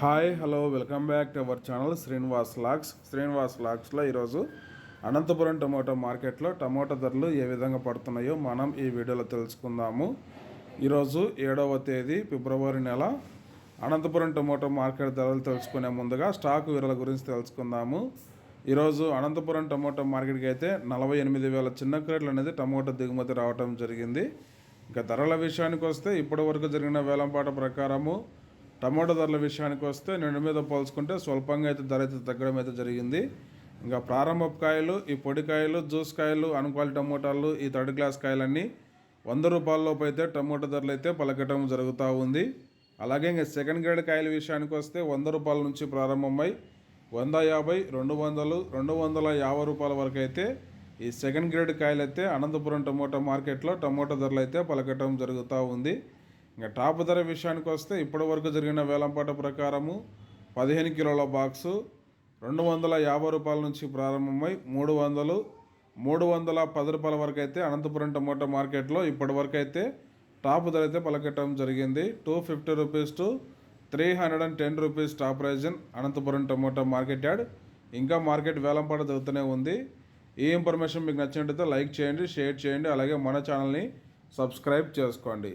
Hi hello welcome back to our channel Srinivas lakhs Srinivas లాక్స్లో ఈరోజు Anantapuram tomato మార్కెట్లో టమోటా ధరలు ఏ విధంగా పడుతున్నాయో మనం ఈ వీడియోలో తెలుసుకుందాము. ఈరోజు ఏడవ తేదీ ఫిబ్రవరి నెల. అనంతపురం టమోటా మార్కెట్ ధరలు తెలుసుకునే ముందుగా స్టాక్ వివరాల గురించి తెలుసుకుందాము. ఈరోజు అనంతపురం టమోటా మార్కెట్కి అయితే నలభై ఎనిమిది వేల చిన్న క్రేట్లు అనేది టమోటా దిగుమతి రావడం జరిగింది. ఇంకా ధరల విషయానికి వస్తే ఇప్పటి వరకు జరిగిన వేలంపాట ప్రకారము టమాటో ధరల విషయానికి వస్తే నిన్న మీద పోల్చుకుంటే స్వల్పంగా అయితే ధర అయితే తగ్గడం అయితే జరిగింది. ఇంకా ప్రారంభ కాయలు ఈ పొడి కాయలు జ్యూస్ కాయలు అన్క్వాలిటీ టమోటాలు ఈ థర్డ్ క్లాస్ కాయలన్నీ వంద రూపాయలలోపు అయితే టమోటా ధరలు అయితే పలకటం జరుగుతూ ఉంది. అలాగే ఇంకా సెకండ్ గ్రేడ్ కాయల విషయానికి వస్తే వంద రూపాయల నుంచి ప్రారంభమై వంద యాభై రెండు వందలు రెండు వందల యాభై రూపాయల వరకు అయితే ఈ సెకండ్ గ్రేడ్ కాయలు అయితే అనంతపురం టమోటా మార్కెట్లో టమోటా ధరలు అయితే పలకటం జరుగుతూ ఉంది. ఇంకా టాప్ ధర విషయానికి వస్తే ఇప్పటి వరకు జరిగిన వేలంపాట ప్రకారము పదిహేను కిలోల బాక్సు రెండు వందల యాభై రూపాయల నుంచి ప్రారంభమై మూడు వందలు మూడు వందల పది రూపాయల వరకు అయితే అనంతపురం టమోటా మార్కెట్లో ఇప్పటి వరకు అయితే టాప్ ధర అయితే పలకటం జరిగింది. Two fifty rupees to three hundred and ten rupees top price Anantapuram tomato market yard. ఇంకా మార్కెట్ వేలంపాట జరుగుతూనే ఉంది. ఈ ఇన్ఫర్మేషన్ మీకు నచ్చినట్టయితే లైక్ చేయండి షేర్ చేయండి అలాగే మన ఛానల్ని సబ్స్క్రైబ్ చేసుకోండి.